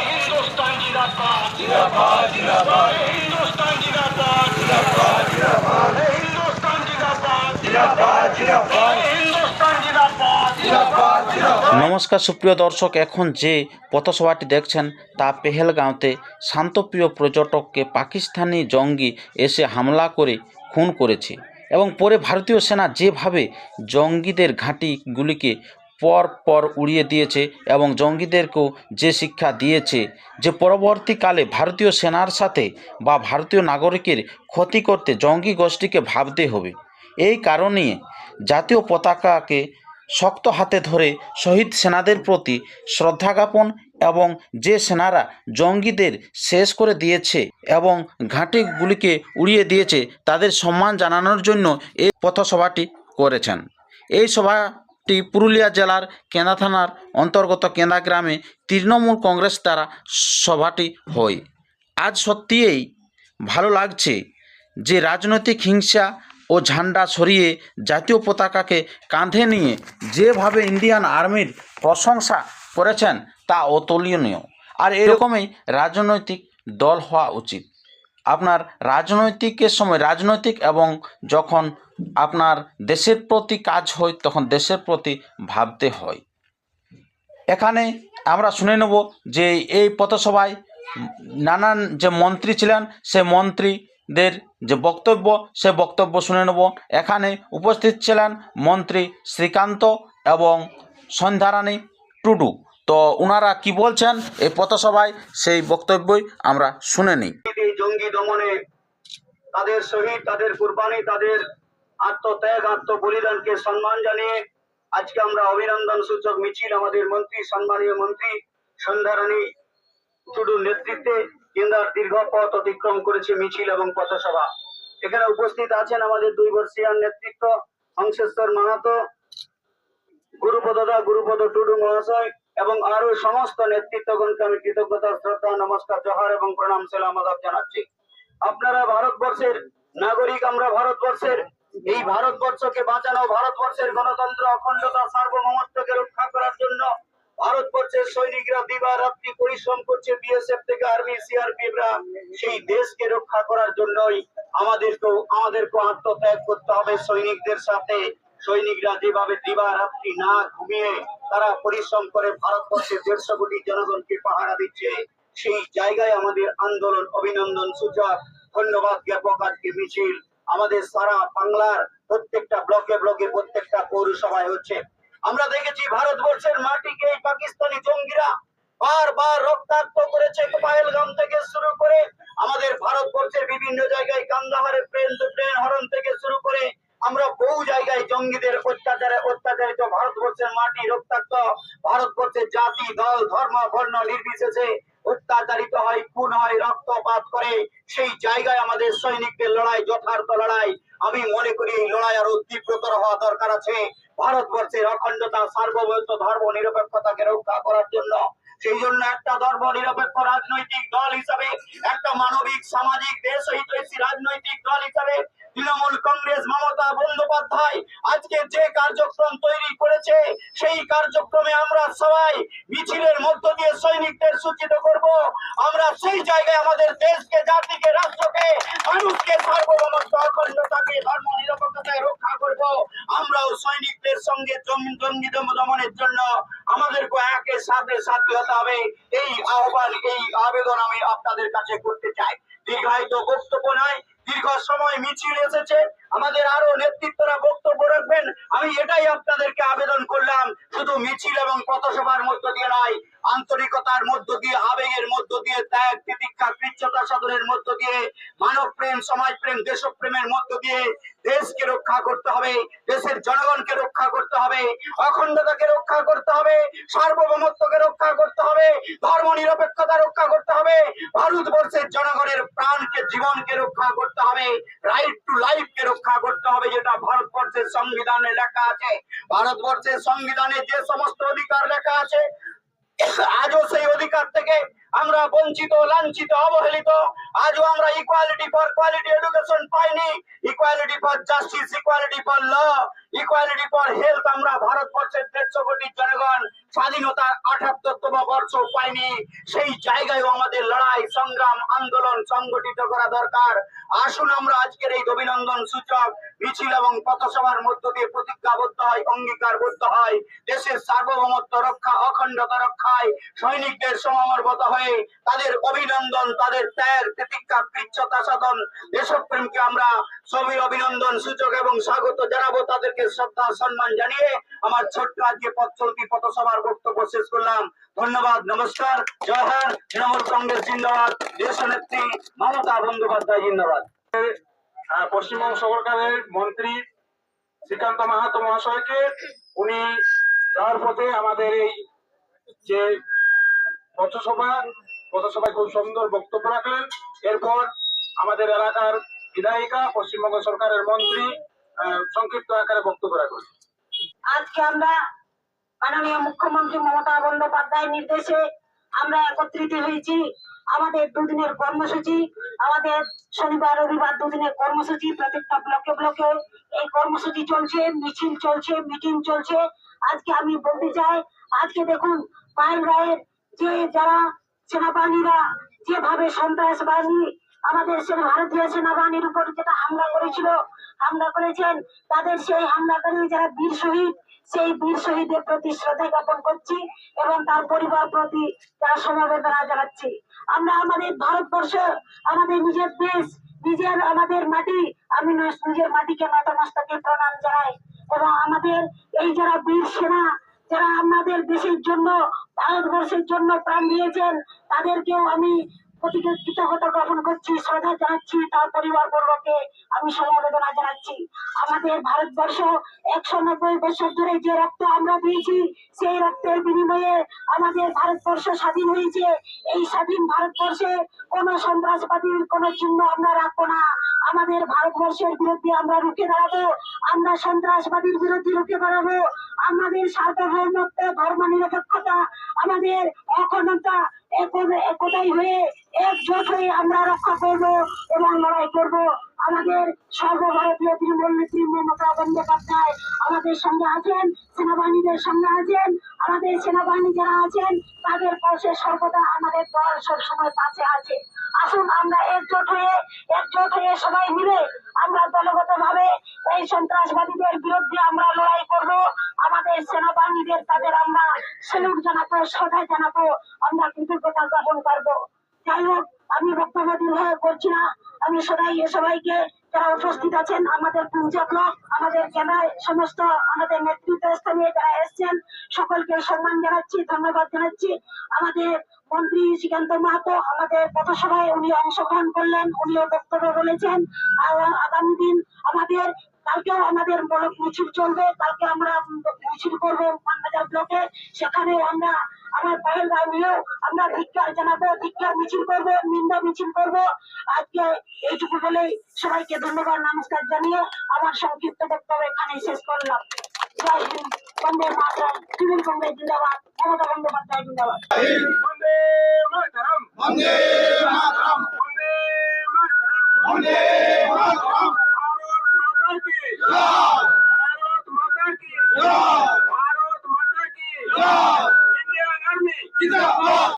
हिंदुस्तान जिंदाबाद जिंदाबाद जिंदाबाद हिंदुस्तान जिंदाबाद जिंदाबाद जिंदाबाद हिंदुस्तान जिंदाबाद जिंदाबाद जिंदाबाद हिंदुस्तान जिंदाबाद जिंदाबाद जिंदाबाद নমস্কার সুপ্রিয় দর্শক এখন যে পথসভাটি দেখছেন তা পেহেলগাঁওতে শান্তপ্রিয় পর্যটককে পাকিস্তানি জঙ্গি এসে হামলা করে খুন করেছে এবং পরে ভারতীয় সেনা যেভাবে জঙ্গিদের ঘাঁটিগুলিকে পর পর উড়িয়ে দিয়েছে এবং জঙ্গিদেরকেও যে শিক্ষা দিয়েছে যে পরবর্তীকালে ভারতীয় সেনার সাথে বা ভারতীয় নাগরিকের ক্ষতি করতে জঙ্গি গোষ্ঠীকে ভাবতে হবে। এই কারণে জাতীয় পতাকাকে শক্ত হাতে ধরে শহীদ সেনাদের প্রতি শ্রদ্ধা জ্ঞাপন এবং যে সেনারা জঙ্গিদের শেষ করে দিয়েছে এবং ঘাঁটিগুলিকে উড়িয়ে দিয়েছে তাদের সম্মান জানানোর জন্য এই পথসভাটি করেছেন। এই সভাটি পুরুলিয়া জেলার কেন্দা থানার অন্তর্গত কেন্দা গ্রামে তৃণমূল কংগ্রেস দ্বারা সভাটি হয়। আজ সত্যিই ভালো লাগছে যে রাজনৈতিক হিংসা ও ঝান্ডা সরিয়ে জাতীয় পতাকাকে কাঁধে নিয়ে যেভাবে ইন্ডিয়ান আর্মির প্রশংসা করেছেন, তা অতুলনীয়। আর এরকমই রাজনৈতিক দল হওয়া উচিত। আপনার রাজনৈতিকের সময় রাজনৈতিক এবং যখন আপনার দেশের প্রতি কাজ হয়, তখন দেশের প্রতি ভাবতে হয়। এখানে আমরা শুনে নেব যে এই পথসভায় নানান যে মন্ত্রী ছিলেন, সে মন্ত্রীদের যে বক্তব্য, সে বক্তব্য শুনে নেব। এখানে উপস্থিত ছিলেন মন্ত্রী শ্রীকান্ত এবং সন্ধ্যারানী টুডু। তো ওনারা কি বলছেন এই পথসভায়, সেই বক্তব্যই আমরা শুনে নিই। জঙ্গি দমনে তাদের শহীদ তাদের কুরবানি, তাদের আত্মত্যাগ, আত্মবলিদানকে সম্মান জানিয়ে আজকে আমরা অভিনন্দন সূচক মিছিল আমাদের মন্ত্রী, সম্মানীয় মন্ত্রী সন্ধ্যারানী টুডুর নেতৃত্বে কেন্দ্রার দীর্ঘ পথ অতিক্রম করেছে মিছিল এবং পথসভা। এখানে উপস্থিত আছেন আমাদের দুই বর্ষিয়ার নেতৃত্ব, হংসেশ্বর মাহাতো গুরুপদদা গুরুপদ টুডু মহাশয় এবং আরও সমস্ত নেতৃত্বগণকে আমি কৃতজ্ঞতা, শ্রদ্ধা, নমস্কার, জোহার এবং প্রণাম, সালাম, আদাব জানাচ্ছি। আপনারা ভারতবর্ষের নাগরিক, আমরা ভারতবর্ষের এই ভারতবর্ষকে বাঁচানো ভারতবর্ষের গণতন্ত্র, অখণ্ডতা, সার্বভৌমত্বকে রক্ষা করার জন্য ভারতবর্ষের সৈনিকরা দিবা রাত্রি পরিশ্রম করছে বিএসএফ থেকে আর্মি সিআরপিএফ রা। সেই দেশকে রক্ষা করার জন্যই আমাদেরকেও আমাদেরকে আত্মত্যাগ করতে হবে সৈনিকদের সাথে। সৈনিকরা যেভাবে দিবা রাত্রি না ঘুমিয়ে তারা পরিশ্রম করে ভারতবর্ষের দেড়শো কোটি জনগণকে পাহারা দিচ্ছে, সেই জায়গায় আমাদের আন্দোলন। অভিনন্দন সূচক ধন্যবাদ, জ্ঞাপক আজকে মিছিল। আমাদের সারা বাংলার প্রত্যেকটা ব্লকে ব্লকে প্রত্যেকটা পৌরসভায় হচ্ছে। আমরা দেখেছি ভারতবর্ষের মাটিকে এই পাকিস্তানি জঙ্গিরা বারবার রক্তাক্ত করেছে। থেকে শুরু করে আমাদের ভারতবর্ষের বিভিন্ন জায়গায় কান্দাহারে প্লেন প্লেন, হরণ থেকে শুরু করে আমরা বহু জায়গায় জঙ্গিদের অত্যাচারে অত্যাচারিত ভারতবর্ষের মাটি রক্তাক্ত। ভারতবর্ষের জাতি, দল, ধর্ম, বর্ণ নির্বিশেষে অত্যাচারিত হয়, খুন হয়, রক্তপাত করে, সেই জায়গায় আমাদের সৈনিকদের লড়াই, যথার্থ লড়াই। আমি মনে করি এই লড়াই আরও তীব্রতর হওয়া দরকার আছে। ভারতবর্ষের অখণ্ডতা, সার্বভৌমত্ব, ধর্ম নিরপেক্ষতাকে রক্ষা করার জন্য। সেই জন্য একটা ধর্ম নিরপেক্ষ রাজনৈতিক দল হিসাবে, একটা মানবিক, সামাজিক দেশ হিতৈষী রাজনৈতিক দল হিসাবে বন্দ্যোপাধ্যায় আজকে যে কার্যক্রম তৈরি করেছে, সেই কার্যক্রমে আমরা সবাই মিছিলের মধ্য দিয়ে সৈনিকদের সূচিত করব। আমরা সেই জায়গায় আমাদের দেশকে, জাতিকে, রাষ্ট্রকে, মানুষকে সার্বভৌমত্ব, অখণ্ডতাকে, ধর্ম নিরপেক্ষতায় রক্ষা করব। আমরাও সৈনিকদের সঙ্গে জঙ্গি দমনের জন্য আমাদেরকে একের সাথে সাথী হতে হবে। এই আহ্বান, এই আবেদন আমি আপনাদের কাছে করতে চাই। দীর্ঘায়িত বক্তব্য নয়, দীর্ঘ সময় মিছিল এসেছে। আমাদের আরও নেতৃত্বরা বক্তব্য রাখবেন। আমি এটাই আপনাদেরকে আবেদন করলাম, শুধু মিছিল এবং পথসভার মধ্য দিয়ে নয়, আন্তরিকতার মধ্য দিয়ে, আবেগের মধ্য দিয়ে, ত্যাগ, তিতিক্ষা, কৃচ্ছতা সাধনের মধ্য দিয়ে মানব প্রেম সমাজ প্রেম দেশপ্রেমের মধ্য দিয়ে দেশকে রক্ষা করতে হবে, দেশের জনগণকে রক্ষা করতে হবে, অখণ্ডতাকে রক্ষা করতে হবে, সার্বভৌমত্বকে রক্ষা করতে হবে, ধর্ম নিরপেক্ষতা রক্ষা করতে হবে, ভারতবর্ষের জনগণের প্রাণকে, জীবনকে রক্ষা করতে হবে রাইট টু লাইফ কে রক্ষা করতে হবে যেটা ভারতবর্ষের সংবিধানে লেখা আছে। ভারতবর্ষের সংবিধানে যে সমস্ত অধিকার লেখা আছে, আজও সেই অধিকার থেকে আমরা বঞ্চিত, লাঞ্ছিত, অবহেলিত। আজও আমরা ইকুয়ালিটি ফর কোয়ালিটি এডুকেশন পাইনি। Equality for justice equality for law equality for health আমরা ভারতবর্ষের দেড়শো কোটি জনগণ স্বাধীনতার আঠাত্তরতম বর্ষ পায়নি সেই জায়গায় আমাদের লড়াই, সংগ্রাম, আন্দোলন সংগঠিত করা দরকার। আসুন আমরা আজকের এই অভিনন্দন সূচক, মিছিল এবং পথসভার মধ্য দিয়ে প্রতিজ্ঞাবদ্ধ হয় অঙ্গীকারবদ্ধ হয় দেশের সার্বভৌমত্ব রক্ষা, অখণ্ডতা রক্ষায় সৈনিকদের সমামর্বত হয়ে তাদের অভিনন্দন, তাদের ত্যাগ প্রতিজ্ঞা কৃচ্ছতা সাধন, দেশপ্রেমকে আমরা সবই অভিনন্দন সূচক এবং স্বাগত জানাব তাদেরকে শ্রদ্ধা, সম্মান জানিয়ে আমার ছোট্ট আজকে পথ চলতি পথসভার বক্তব্য শেষ করলাম। ধন্যবাদ নমস্কার জওহার তৃণমূল কংগ্রেস জিন্দাবাদ দেশ নেত্রী মমতা বন্দ্যোপাধ্যায় জিন্দাবাদ। পশ্চিমবঙ্গ সরকারের মন্ত্রী শ্রীকান্ত মাহাতো মহাশয়কে উনি যাওয়ার পথে আমাদের এই যে পথসভা পথসভায় খুব সুন্দর বক্তব্য রাখলেন। এরপর আমাদের এলাকার বিধায়িকা পশ্চিমবঙ্গ সরকারের মন্ত্রী আহ, সংক্ষিপ্ত আকারে বক্তব্য রাখলেন আজকে আমরা মাননীয় মুখ্যমন্ত্রী মমতা বন্দ্যোপাধ্যায়ের নির্দেশে আমরা একত্রিত হয়েছি। আমাদের দুদিনের কর্মসূচি, আমাদের শনিবার, রবিবার দুদিনের কর্মসূচি, প্রত্যেকটা ব্লকে ব্লকে এই কর্মসূচি চলছে, মিছিল চলছে, মিটিং চলছে। আজকে আমি বলতে চাই, আজকে দেখুন, পায়েল রায়ের যে যারা সেনাবাহিনীরা যেভাবে সন্ত্রাসবাদী, আমাদের সেনা ভারতীয় সেনাবাহিনীর উপর যেটা হামলা করেছিল, হামলা করেছেন, তাদের সেই হামলাকারী যারা বীর শহীদ সেই বীর শহীদের প্রতি শ্রদ্ধা জ্ঞাপন করছি এবং তার পরিবার প্রতি তারা সমবেদনা জানাচ্ছি। আমরা আমাদের ভারতবর্ষ, আমাদের নিজের দেশ, নিজের আমাদের মাটি, আমি নিজের মাটিকে নতমস্তকে প্রণাম জানাই এবং আমাদের এই যারা বীর সেনা, যারা আমাদের দেশের জন্য, ভারতবর্ষের জন্য প্রাণ দিয়েছেন, তাদেরকেও আমি প্রতিকে কৃতজ্ঞতা করছি, শ্রদ্ধা জানাচ্ছি তার পরিবার বর্গকে আমি সমবেদনা জানাচ্ছি। আমাদের ভারতবর্ষ একশো নব্বই বছর ধরে যে রক্ত আমরা দিয়েছি, সেই রক্তের বিনিময়ে আমাদের ভারতবর্ষ স্বাধীন হয়েছে। এই স্বাধীন ভারতবর্ষে কোন সন্ত্রাসবাদীর কোন চিহ্ন আমরা রাখব না। আমাদের ভারতবর্ষের বিরুদ্ধে আমরা রুখে দাঁড়াবো, আমরা সন্ত্রাসবাদীর বিরুদ্ধে রুখে দাঁড়াবো, আমাদের সার্বভৌমত্ব ধর্ম নিরপেক্ষতা আমাদের অখণ্ডতা এক- একতাই হয়ে একজোট হয়ে আমরা রক্ষা করব এবং লড়াই করব। আমাদের সর্বভারতীয় তৃণমূল নেত্রী মমতা বন্দ্যোপাধ্যায় আমাদের সঙ্গে আছেন, সেনাবাহিনীদের সঙ্গে আছেন, আমাদের সেনাবাহিনী যারা আছেন, তাদের পাশে সর্বদা আমাদের দল সবসময় পাশে আছে। আসুন আমরা একজোট হয়ে একজোট হয়ে সবাই মিলে আমরা দলগত ভাবে এই সন্ত্রাসবাদীদের বিরুদ্ধে আমরা লড়াই করব। আমাদের সেনাবাহিনীদের তাদের আমরা স্যালুট জানাব, শ্রদ্ধা জানাব, আমরা কৃতজ্ঞতা জ্ঞাপন করব। যাই হোক, আমি বক্তব্য দীর্ঘ করছি না। আমি সবাই সবাইকে যারা উপস্থিত আছেন, আমাদের পঞ্চায়েত ব্লক, আমাদের জেলায় সমস্ত আমাদের নেতৃত্ব স্থানীয় যারা এসছেন, সকলকে সম্মান জানাচ্ছি, ধন্যবাদ জানাচ্ছি। আমাদের মন্ত্রী শ্রীকান্ত মাহাতো, আমাদের পথসভায় উনি অংশগ্রহণ করলেন, উনিও বক্তব্য বলেছেন। আগামী দিন আমাদের, কালকেও আমাদের মিছিল চলবে, কালকে আমরা মিছিল করব ব্লকে। সেখানে আমরা আমার পায়ের গায়ে নিয়েও আমরা ধিক্কার জানাব ধিক্কার মিছিল করব, নিন্দা মিছিল করব। আজকে এইটুকু বলেই সবাইকে ধন্যবাদ, নমস্কার জানিয়ে আমার সংক্ষিপ্ত বক্তব্য এখানেই শেষ করলাম। জয় হিন্দ, বন্দে মাতরম কংগ্রেস জিন্দাবাদ, মমতা বন্দ্যোপাধ্যায় জিন্দাবাদ। বন্দে মাতরম বন্দে মাতরম বন্দে মাতরম, বন্দে